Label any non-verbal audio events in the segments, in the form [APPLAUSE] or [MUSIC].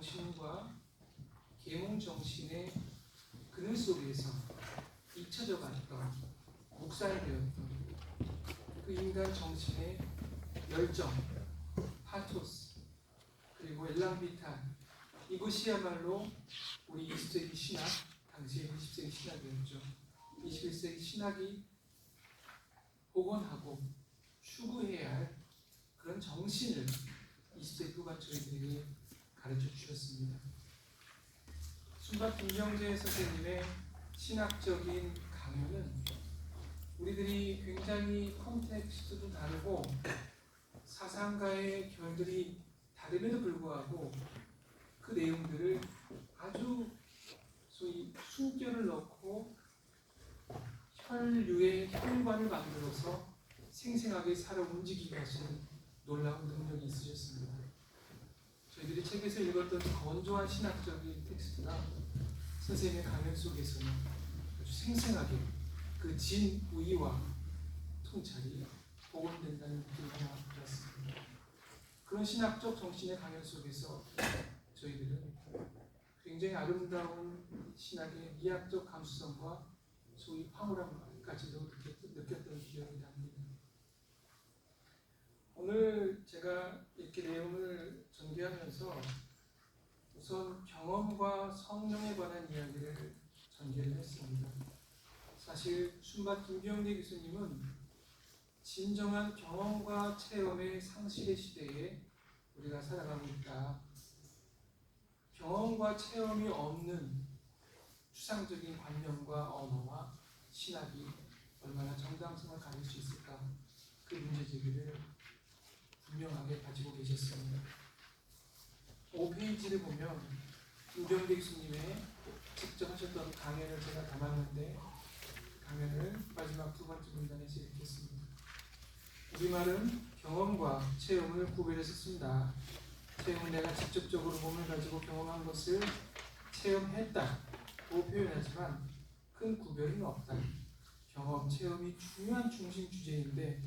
정신과 계몽 정신의 그늘 속에서 잊혀져 갔던 묵살되었던 그 인간 정신의 열정, 파토스 그리고 엘랑비탄 이것이야말로 우리 20세기 신학 당시의 20세기 신학이었죠. 21세기 신학이 복원하고 추구해야 할 그런 정신을 20세기 후반 저희들에게 가르쳐 주셨습니다. 순박 김경재 선생님의 신학적인 강연은 우리들이 굉장히 컨텍스트도 다르고 사상가의 결들이 다름에도 불구하고 그 내용들을 아주 소위 숨결을 넣고 혈류의 혈관을 만들어서 생생하게 살아 움직이게 하시는 놀라운 능력이 있으셨습니다. 저희들이 책에서 읽었던 건조한 신학적인 텍스트가 선생님의 강연 속에서는 아주 생생하게 그 진우이와 통찰이 복원된다는 느낌을 하나 받았습니다. 그런 신학적 정신의 강연 속에서 저희들은 굉장히 아름다운 신학의 미학적 감수성과 소위 황홀함까지도 느꼈던 기억이 납니다. 오늘 제가 이렇게 내용을 전개하면서 우선 경험과 성령에 관한 이야기를 전개를 했습니다. 사실 순박 김병대 교수님은 진정한 경험과 체험의 상실의 시대에 우리가 살아가고 있다. 경험과 체험이 없는 추상적인 관념과 언어와 신학이 얼마나 정당성을 가질 수 있을까 그 문제 제기를 분명하게 가지고 계셨습니다. 5페이지를 보면 김병대 교수님의 직접 하셨던 강연을 제가 담았는데 강연을 마지막 두 번째 문단에서 읽겠습니다. 우리말은 경험과 체험을 구별해서 쓴다. 체험은 내가 직접적으로 몸을 가지고 경험한 것을 체험했다고 표현하지만 큰 구별은 없다. 경험, 체험이 중요한 중심 주제인데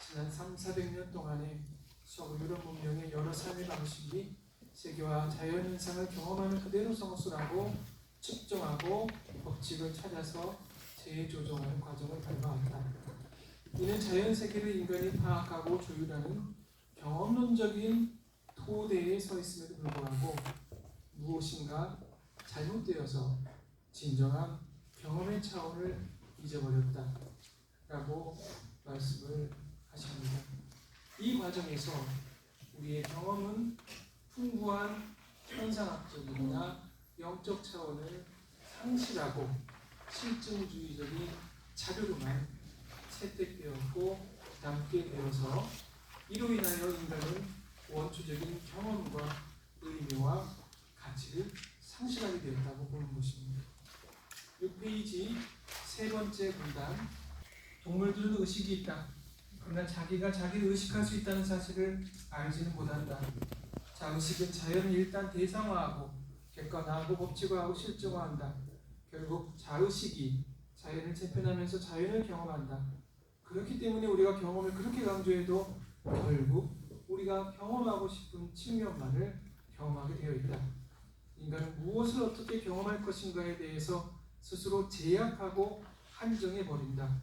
지난 3, 400년 동안에 서구 유럽 문명의 여러 삶의 방식이 세계와 자연 현상을 경험하는 그대로 성수라고 측정하고 법칙을 찾아서 재조정하는 과정을 밟아왔다. 이는 자연 세계를 인간이 파악하고 조율하는 경험론적인 토대에 서 있음에도 불구하고 무엇인가 잘못되어서 진정한 경험의 차원을 잊어버렸다 라고 말씀을 하십니다. 이 과정에서 우리의 경험은 풍부한 현상학적이나 영적 차원을 상실하고 실증주의적인 자료로만 채택되었고 남게 되어서 이로 인하여 인간은 원초적인 경험과 의미와 가치를 상실하게 되었다고 보는 것입니다. 6페이지 세 번째 문단 동물들은 의식이 있다. 그러나 자기가 자기를 의식할 수 있다는 사실을 알지는 못한다. 자, 의식은 자연을 일단 대상화하고 객관화하고 법칙화하고 실증화한다. 결국 자의식이 자연을 재편하면서 자연을 경험한다. 그렇기 때문에 우리가 경험을 그렇게 강조해도 결국 우리가 경험하고 싶은 측면만을 경험하게 되어 있다. 인간은 무엇을 어떻게 경험할 것인가에 대해서 스스로 제약하고 한정해 버린다.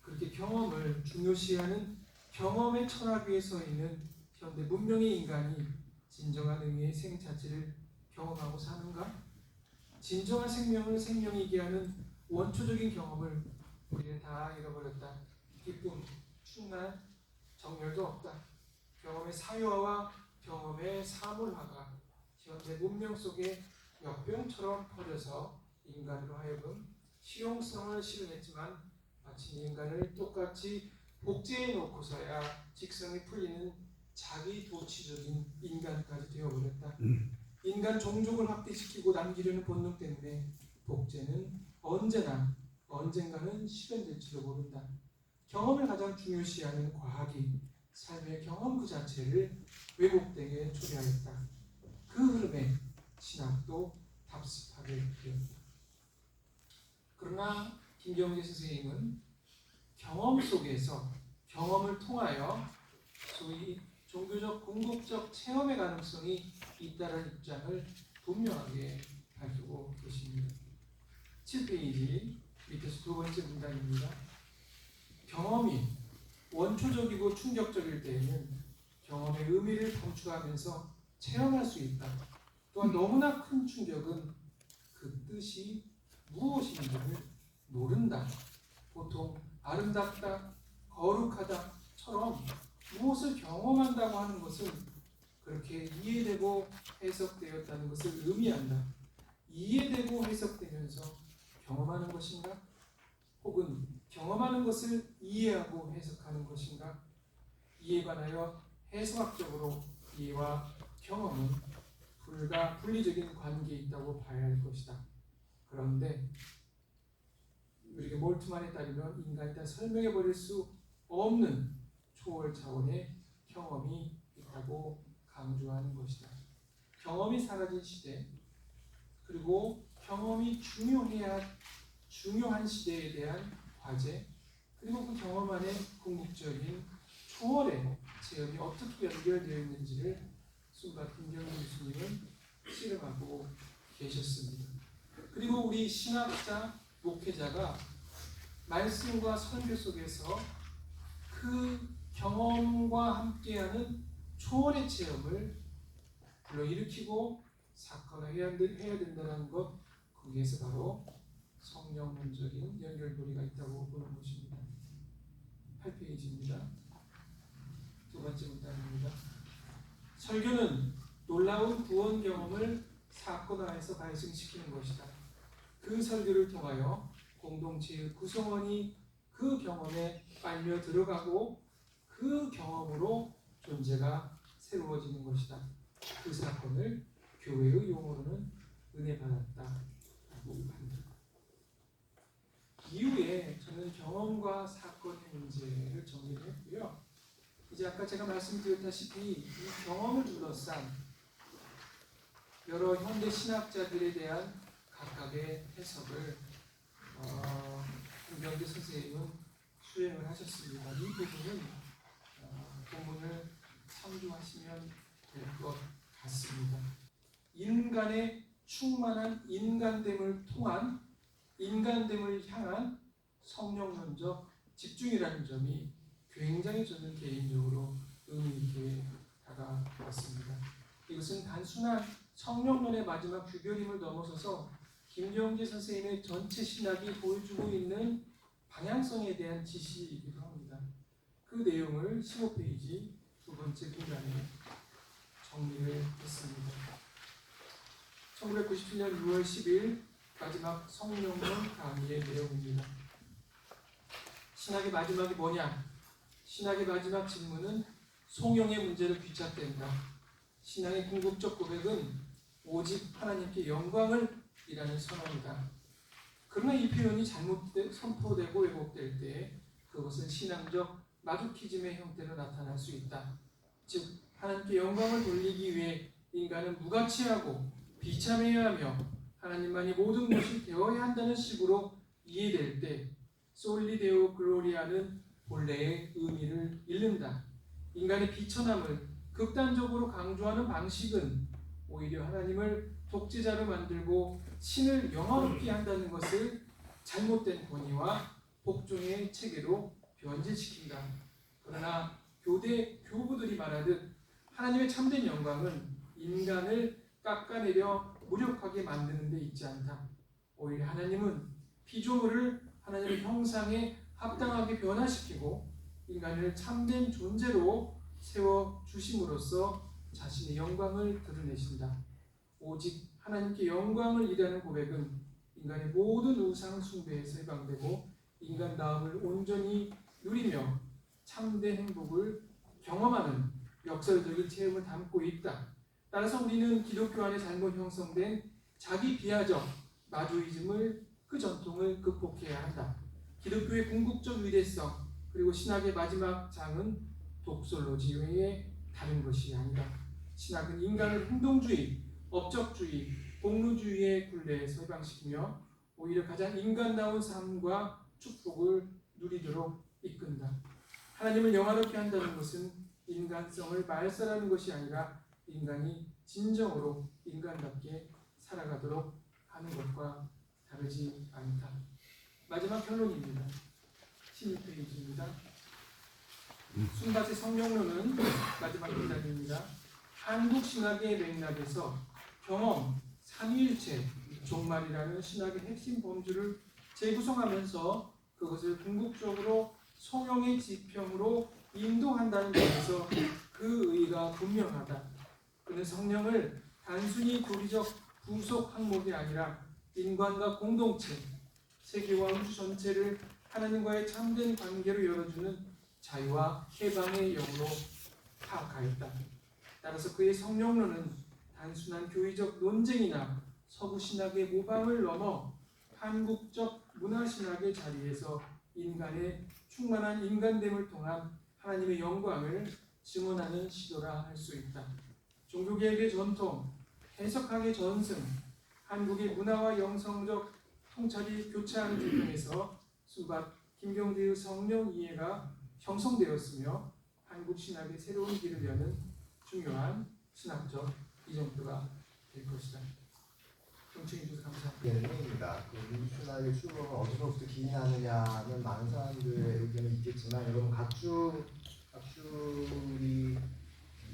그렇게 경험을 중요시하는 경험의 철학 위에 서 있는 현대 문명의 인간이 진정한 의미의 생 자체를 경험하고 사는가? 진정한 생명을 생명이게 하는 원초적인 경험을 우리는 다 잃어버렸다. 기쁨, 충만, 정열도 없다. 경험의 사유화와 경험의 사물화가 현대 문명 속에 역병처럼 퍼져서 인간으로 하여금 실용성을 실현했지만 마치 인간을 똑같이 복제해 놓고서야 직성이 풀리는 자기 도취적인 인간까지 되어버렸다. 인간 종족을 확대시키고 남기려는 본능 때문에 복제는 언제나 언젠가는 실현될지도 모른다. 경험을 가장 중요시하는 과학이 삶의 경험 그 자체를 왜곡되게 초래하였다. 그 흐름에 신학도 답습하게 되었다. 그러나 김경재 선생님은 경험 속에서 경험을 통하여 소위 종교적 궁극적 체험의 가능성이 있다는 입장을 분명하게 가지고 계십니다. 7페이지 밑에서 두 번째 문단입니다. 경험이 원초적이고 충격적일 때에는 경험의 의미를 감추하면서 체험할 수 있다. 또한 너무나 큰 충격은 그 뜻이 무엇인지를 모른다. 보통 아름답다, 거룩하다처럼 무엇을 경험한다고 하는 것은 그렇게 이해되고 해석되었다는 것을 의미한다. 이해되고 해석되면서 경험하는 것인가? 혹은 경험하는 것을 이해하고 해석하는 것인가? 이에 관하여 해석학적으로 이해와 경험은 불가 분리적인 관계에 있다고 봐야 할 것이다. 그런데 우리가 몰트만에 따르면 인간이 다 설명해 버릴 수 없는 초월 차원의 경험이 있다고 강조하는 것이다. 경험이 사라진 시대 그리고 경험이 중요해야 중요한 시대에 대한 과제 그리고 그 경험 안에 궁극적인 초월의 체험이 어떻게 연결되어 있는지를 순간 김경민 교수님은 실험하고 계셨습니다. 그리고 우리 신학자 목회자가 말씀과 설교 속에서 그 경험과 함께하는 초월의 체험을 불러일으키고 사건화해야 해야 된다는 것 거기에서 바로 성령론적인 연결고리가 있다고 보는 것입니다. 8페이지입니다. 두 번째 문단입니다. 설교는 놀라운 구원 경험을 사건화해서 발생시키는 것이다. 그 설교를 통하여 공동체의 구성원이 그 경험에 빨려 들어가고 그 경험으로 존재가 새로워지는 것이다. 그 사건을 교회의 용어로는 은혜 합니다. 이후에 저는 경험과 사건의 문제를 정리했고요. 이제 아까 제가 말씀드렸다시피 이 경험을 둘러싼 여러 현대 신학자들에 대한 각각의 해석을 어, 김경재 선생님은 수행을 하셨습니다. 이 부분은 어, 본문을 참조하시면 될 것 같습니다. 인간의 충만한 인간됨을 통한 인간됨을 향한 성령론적 집중이라는 점이 굉장히 저는 개인적으로 의미 있게 다가왔습니다. 이것은 단순한 성령론의 마지막 규별임을 넘어서서 김경재 선생님의 전체 신학이 보여주고 있는 방향성에 대한 지시이기도. 그 내용을 15페이지 두 번째 문단에 정리를 했습니다. 1997년 6월 10일 마지막 성령론 강의의 내용입니다. 신학의 마지막이 뭐냐? 신학의 마지막 질문은 송영의 문제를 귀착된다. 신앙의 궁극적 고백은 오직 하나님께 영광을 이라는 선언이다. 그러나 이 표현이 잘못 선포되고 왜곡될 때 그것은 신앙적 마두키즘의 형태로 나타날 수 있다. 즉 하나님께 영광을 돌리기 위해 인간은 무가치하고 비참해야 하며 하나님만이 모든 것이 되어야 한다는 식으로 이해될 때 솔리데오 글로리아는 본래의 의미를 잃는다. 인간의 비천함을 극단적으로 강조하는 방식은 오히려 하나님을 독재자로 만들고 신을 영화롭게 한다는 것을 잘못된 권위와 복종의 체계로 변질시킨다. 그러나 교대 교부들이 말하듯 하나님의 참된 영광은 인간을 깎아내려 무력하게 만드는 데 있지 않다. 오히려 하나님은 피조물을 하나님의 형상에 합당하게 변화시키고 인간을 참된 존재로 세워 주심으로써 자신의 영광을 드러내신다. 오직 하나님께 영광을 이라는 고백은 인간의 모든 우상 숭배에서 해방되고 인간다움을 온전히 누리며 참된 행복을 경험하는 역설적인 체험을 담고 있다. 따라서 우리는 기독교 안에 잘못 형성된 자기 비하적 마주이즘을 그 전통을 극복해야 한다. 기독교의 궁극적 위대성 그리고 신학의 마지막 장은 독솔로지 외에 다른 것이 아니다. 신학은 인간을 행동주의, 업적주의, 공루주의의 굴레에서 해방시키며 오히려 가장 인간다운 삶과 축복을 누리도록 이끈다. 하나님을 영화롭게 한다는 것은 인간성을 말살하는 것이 아니라 인간이 진정으로 인간답게 살아가도록 하는 것과 다르지 않다. 마지막 결론입니다. 16페이지입니다. 순밭의 성령론은 마지막 문단입니다. 한국 신학의 맥락에서 경험, 삼위일체, 종말이라는 신학의 핵심 범주를 재구성하면서 그것을 궁극적으로 성령의 지평으로 인도한다는 점에서 그 의의가 분명하다. 그는 성령을 단순히 교리적 부속 항목이 아니라 인간과 공동체, 세계와 우주 전체를 하나님과의 참된 관계로 열어주는 자유와 해방의 영으로 파악하였다. 따라서 그의 성령론은 단순한 교리적 논쟁이나 서구 신학의 모방을 넘어 한국적 문화 신학의 자리에서 인간의 충만한 인간됨을 통한 하나님의 영광을 증언하는 시도라 할 수 있다. 종교개혁의 전통, 해석학의 전승, 한국의 문화와 영성적 통찰이 교차하는 조건에서 수박 김경대의 성령 이해가 형성되었으며 한국 신학의 새로운 길을 여는 중요한 신학적 이정표가 될 것이다. 경청해 주셔서 감사합니다. 예능입니다. 그 민주신학의 출범을 어디서부터 기인하느냐는 많은 사람들의 의견이 있겠지만 여러분 각주 각주이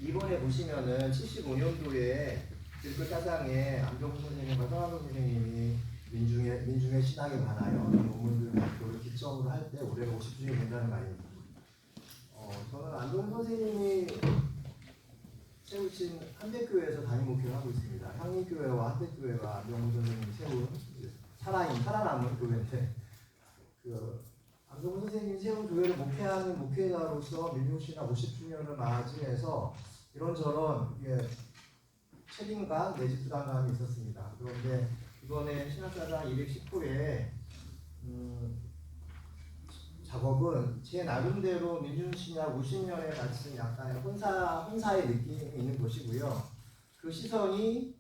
이번에 보시면은 75년도에 길거 사상에 안병수 선생님과 서한동 선생님이 민중의 민중의 신학에 관하여 논문들 발표를 기점으로 할 때 올해가 50주년이 된다는 말입니다. 어, 저는 안동 선생님이 세우신 한대교회에서 담임 목회를 하고 있습니다. 향림교회와 한대교회가 안병훈 선생님이 세운 살아있는 살아남은 교회인데 그 안병훈 선생님이 세운 교회를 목회하는 목회자로서 민중신학 50주년을 맞이해서 이런저런 이게 책임감 내지 부담감이 있었습니다. 그런데 이번에 신학사장 210호에 음, 작업은 제 나름대로 민중신학 50년에 갇힌 약간의 혼사, 혼사의 느낌이 있는 것이고요. 그 시선이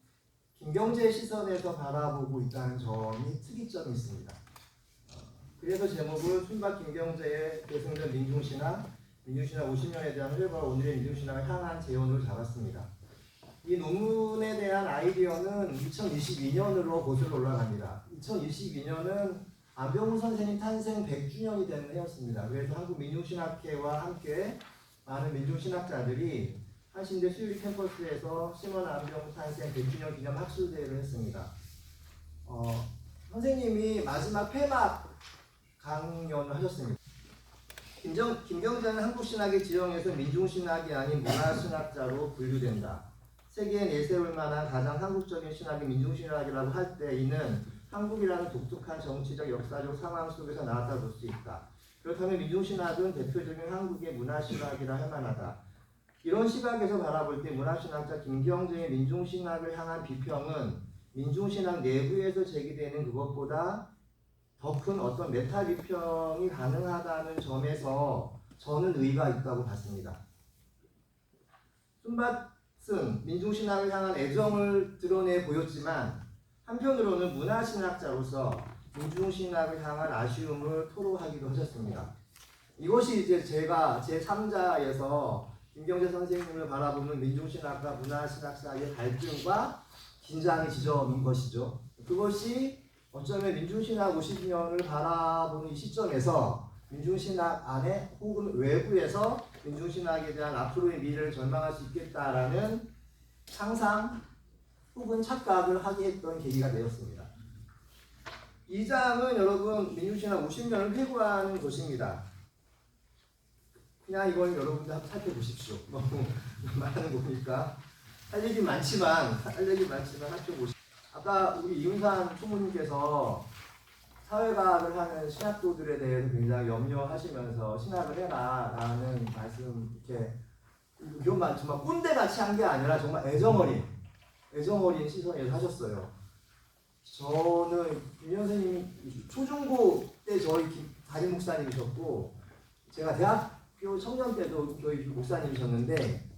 김경재 시선에서 바라보고 있다는 점이 특이점이 있습니다. 어, 그래서 제목을 순박 김경재의 대승전 민중신학, 민중신학 50년에 대한 회과 오늘의 민중신학을 향한 재원으로 잡았습니다. 이 논문에 대한 아이디어는 2022년으로 거슬러 올라갑니다. 2022년은 안병훈 선생님 탄생 100주년이 되는 해였습니다. 그래서 한국민중신학회와 함께 많은 민중신학자들이 한신대 수유리 캠퍼스에서 심원 안병훈 탄생 100주년 기념 학술대회를 했습니다. 어, 선생님이 마지막 폐막 강연을 하셨습니다. 김정, 김경자는 한국신학의 지형에서 민중신학이 아닌 문화신학자로 분류된다. 세계에 내세울 만한 가장 한국적인 신학이 민중신학이라고 할 때 이는 한국이라는 독특한 정치적 역사적 상황 속에서 나왔다 볼 수 있다. 그렇다면 민중신학은 대표적인 한국의 문화신학이라 할 만하다. 이런 시각에서 바라볼 때 문화신학자 김경재의 민중신학을 향한 비평은 민중신학 내부에서 제기되는 그것보다 더 큰 어떤 메타 비평이 가능하다는 점에서 저는 의의가 있다고 봤습니다. 순밭은 민중신학을 향한 애정을 드러내 보였지만 한편으로는 문화신학자로서 민중신학을 향한 아쉬움을 토로하기도 하셨습니다. 이것이 이제 제가 제 3자에서 김경재 선생님을 바라보는 민중신학과 문화신학 사이의 갈등과 긴장의 지점인 것이죠. 그것이 어쩌면 민중신학 50년을 바라보는 이 시점에서 민중신학 안에 혹은 외부에서 민중신학에 대한 앞으로의 미래를 전망할 수 있겠다라는 상상 혹은 착각을 하게 했던 계기가 되었습니다. 이 장은 여러분 민중신학 50년을 회고하는 것입니다. 그냥 이걸 여러분들 한번 살펴보십시오. 너무 많은 거 보니까 할 얘기 많지만 할 얘기 많지만 살펴보십시오. 아까 우리 이윤산 총무님께서 사회과학을 하는 신학도들에 대해서 굉장히 염려하시면서 신학을 해라라는 말씀 이렇게 그것만 정말 꼰대같이 한 게 아니라 정말 애정어린 애정어린 시선에서 하셨어요. 저는 김 선생님이 초중고 때 저희 김- 담임 목사님이셨고 제가 대학교 청년 때도 저희 목사님이셨는데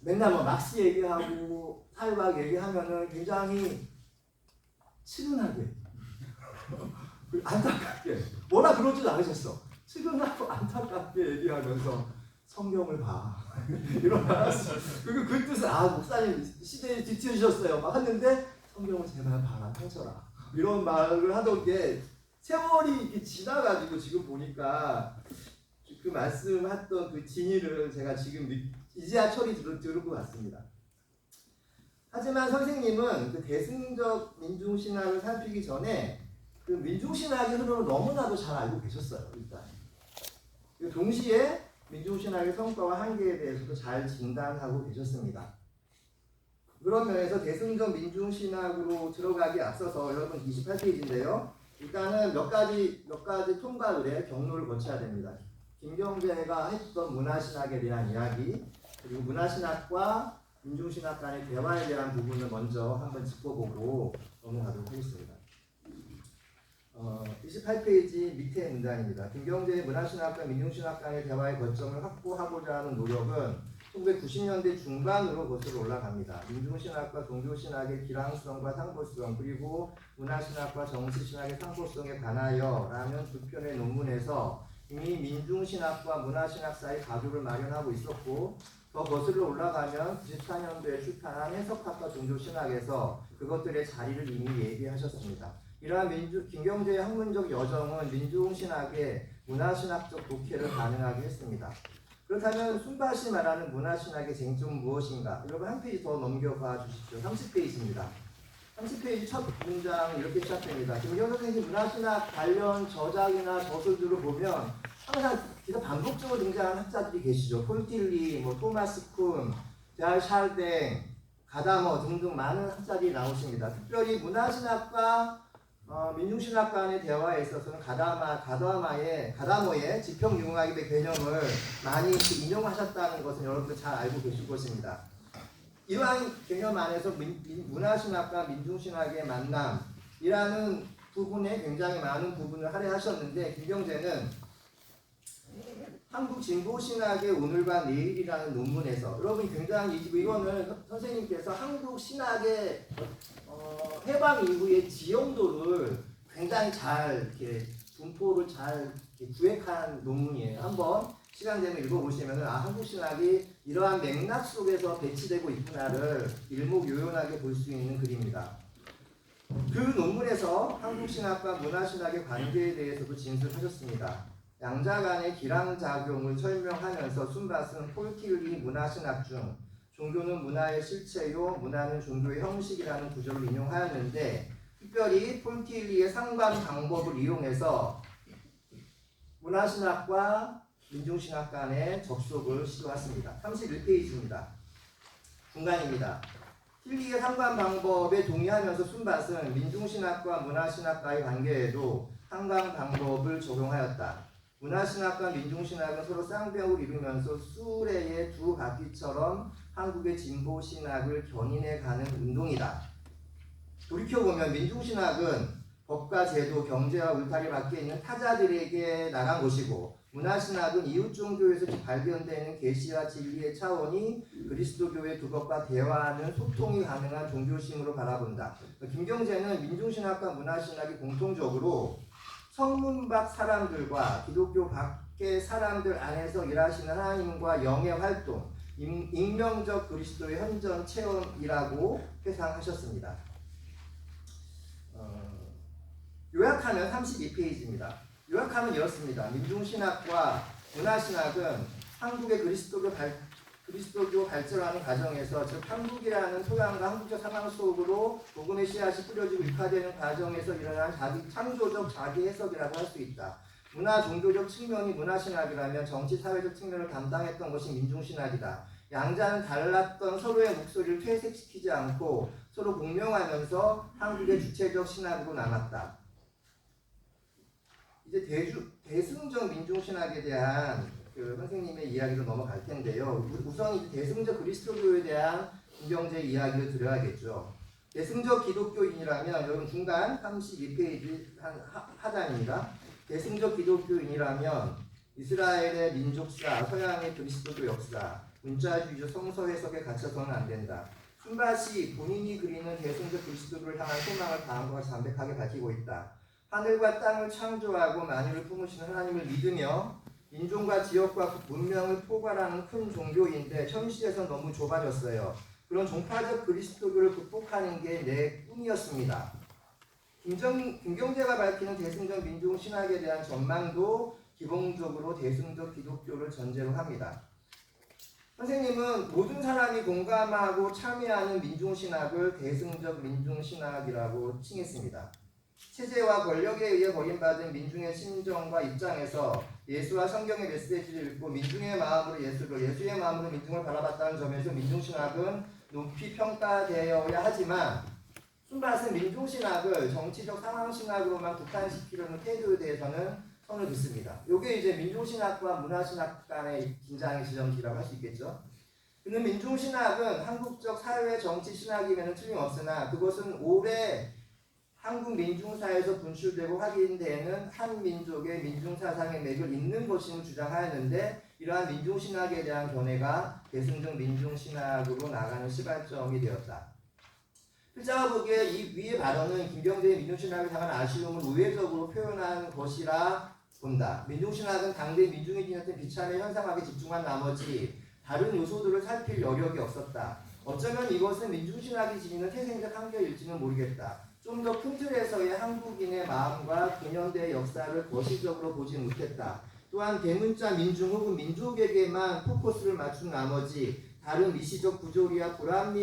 맨날 뭐 막스 얘기하고 사회과학 얘기하면은 굉장히 치근하게 [LAUGHS] 안타깝게 뭐라 그러지도 않으셨어 치근하고 안타깝게 얘기하면서 성경을 봐. [LAUGHS] 이런 말 하셨어요. 그리고 그 뜻은 아 목사님 시대에 뒤트주셨어요. 막 했는데 성경을 제발 봐라 펼쳐라. 이런 말을 하던 게 세월이 이렇게 지나가지고 지금 보니까 그 말씀했던 그 진의를 제가 지금 느- 이제야 철이 들, 들은 것 같습니다. 하지만 선생님은 그 대승적 민중신학을 살피기 전에 그 민중신학의 흐름을 너무나도 잘 알고 계셨어요, 일단. 그리고 동시에 민중신학의 성과와 한계에 대해서도 잘 진단하고 계셨습니다. 그런 면에서 대승적 민중신학으로 들어가기 앞서서 여러분 28페이지인데요. 일단은 몇 가지 몇 가지 통과들의 경로를 거쳐야 됩니다. 김경재가 했던 문화신학에 대한 이야기 그리고 문화신학과 민중신학 간의 대화에 대한 부분을 먼저 한번 짚어보고 넘어가도록 하겠습니다. 어, 28페이지 밑에 문단입니다. 김경재의 문화신학과 민중신학 간의 대화의 거점을 확보하고자 하는 노력은 1990년대 중반으로 거슬러 올라갑니다. 민중신학과 종교신학의 기랑성과 상보성 그리고 문화신학과 정치신학의 상보성에 관하여 라는 두 편의 논문에서 이미 민중신학과 문화신학 사이 가교를 마련하고 있었고 더 거슬러 올라가면 94년도에 출판한 해석학과 종교신학에서 그것들의 자리를 이미 얘기하셨습니다. 이러한 민주, 김경재의 학문적 여정은 민중신학의 문화신학적 독해를 가능하게 했습니다. 그렇다면 순밭이 말하는 문화신학의 쟁점 무엇인가? 여러분 한 페이지 더 넘겨봐 주십시오. 30페이지입니다. 30페이지 첫 문장 이렇게 시작됩니다. 김경 선생님 문화신학 관련 저작이나 저술들을 보면 항상 기사 반복적으로 등장하는 학자들이 계시죠. 폴틸리, 뭐 토마스 쿤, 데알 샬댕, 가다머 등등 많은 학자들이 나오십니다. 특별히 문화신학과 어, 민중신학 간의 대화에 있어서는 가다마, 가다마의, 가다모의 지평융합의 개념을 많이 인용하셨다는 것은 여러분들 잘 알고 계실 것입니다. 이러한 개념 안에서 민, 민- 문화신학과 민중신학의 만남이라는 부분에 굉장히 많은 부분을 할애하셨는데 김경재는 한국 진보신학의 오늘과 내일이라는 논문에서 여러분 굉장히 이- 이거는 선- 선생님께서 한국 신학의 어, 해방 이후의 지형도를 굉장히 잘 이렇게 분포를 잘 이렇게 구획한 논문이에요. 한번 시간 되면 읽어보시면 아 한국 신학이 이러한 맥락 속에서 배치되고 있구나를 일목요연하게 볼 수 있는 글입니다. 그 논문에서 한국 신학과 문화 신학의 관계에 대해서도 진술하셨습니다. 양자 간의 기량작용을 설명하면서 순밭은 폴티르리 문화신학 중 종교는 문화의 실체요, 문화는 종교의 형식이라는 구절을 인용하였는데 특별히 폴티르리의 상관 방법을 이용해서 문화신학과 민중신학 간의 접속을 시도했습니다. 31페이지입니다. 중간입니다. 틸리의 상관 방법에 동의하면서 순밭은 민중신학과 문화신학과의 관계에도 상관 방법을 적용하였다. 문화신학과 민중신학은 서로 쌍벽을 이루면서 수레의 두 바퀴처럼 한국의 진보신학을 견인해가는 운동이다. 돌이켜보면 민중신학은 법과 제도, 경제와 울타리 밖에 있는 타자들에게 나간 것이고 문화신학은 이웃 종교에서 발견되는 계시와 진리의 차원이 그리스도교의 그것과 대화하는 소통이 가능한 종교심으로 바라본다. 김경재는 민중신학과 문화신학이 공통적으로 성문 밖 사람들과 기독교 밖의 사람들 안에서 일하시는 하나님과 영의 활동, 임- 익명적 그리스도의 현전 체험이라고 회상하셨습니다. 어, 요약하면 32페이지입니다. 요약하면 이렇습니다. 민중신학과 문화신학은 한국의 그리스도교 발, 그리스도교 발전하는 과정에서 즉 한국이라는 토양과 한국적 상황 속으로 복음의 씨앗이 뿌려지고 육화되는 과정에서 일어난 자기 창조적 자기 해석이라고 할 수 있다. 문화 종교적 측면이 문화신학이라면 정치 사회적 측면을 담당했던 것이 민중신학이다. 양자는 달랐던 서로의 목소리를 퇴색시키지 않고 서로 공명하면서 한국의 주체적 신학으로 남았다. 이제 대주, 대승적 민중신학에 대한 그 선생님의 이야기로 넘어갈 텐데요. 우- 우선 대승적 그리스도교에 대한 김경재 이야기를 드려야겠죠. 대승적 기독교인이라면 여러분 중간 32페이지 한 하, 하단입니다. 대승적 기독교인이라면 이스라엘의 민족사, 서양의 그리스도교 역사, 문자주의적 성서 해석에 갇혀서는 안 된다. 순밭이 본인이 그리는 대승적 그리스도교를 향한 소망을 다음과 같이 담백하게 밝히고 있다. 하늘과 땅을 창조하고 만유를 품으시는 하나님을 믿으며 인종과 지역과 문명을 포괄하는 큰 종교인데 현실에서 너무 좁아졌어요. 그런 종파적 그리스도교를 극복하는 게 내 꿈이었습니다. 김정, 김경재가 밝히는 대승적 민중 신학에 대한 전망도 기본적으로 대승적 기독교를 전제로 합니다. 선생님은 모든 사람이 공감하고 참여하는 민중 신학을 대승적 민중 신학이라고 칭했습니다. 체제와 권력에 의해 버림받은 민중의 심정과 입장에서 예수와 성경의 메시지를 읽고 민중의 마음으로 예수를 예수의 마음으로 민중을 바라봤다는 점에서 민중신학은 높이 평가되어야 하지만 순밭은 민중신학을 정치적 상황신학으로만 국한시키려는 태도에 대해서는 선을 긋습니다. 이게 이제 민중신학과 문화신학 간의 긴장의 지점이라고 할 수 있겠죠. 그는 민중신학은 한국적 사회 정치 신학임에는 틀림없으나 그것은 오래 한국 민중사에서 분출되고 확인되는 한 민족의 민중사상의 맥을 잇는 것임을 주장하였는데 이러한 민중신학에 대한 견해가 대승적 민중신학으로 나가는 시발점이 되었다. 필자가 보기에 이 위의 발언은 김경재의 민중신학을 향한 아쉬움을 우회적으로 표현한 것이라 본다. 민중신학은 당대 민중이 지녔던 비참의 현상학에 집중한 나머지 다른 요소들을 살필 여력이 없었다. 어쩌면 이것은 민중신학이 지니는 태생적 한계일지는 모르겠다. 좀 더 큰 틀에서의 한국인의 마음과 근현대의 역사를 거시적으로 보지 못했다. 또한 대문자 민중 혹은 민족에게만 포커스를 맞춘 나머지 다른 미시적 부조리와 불합리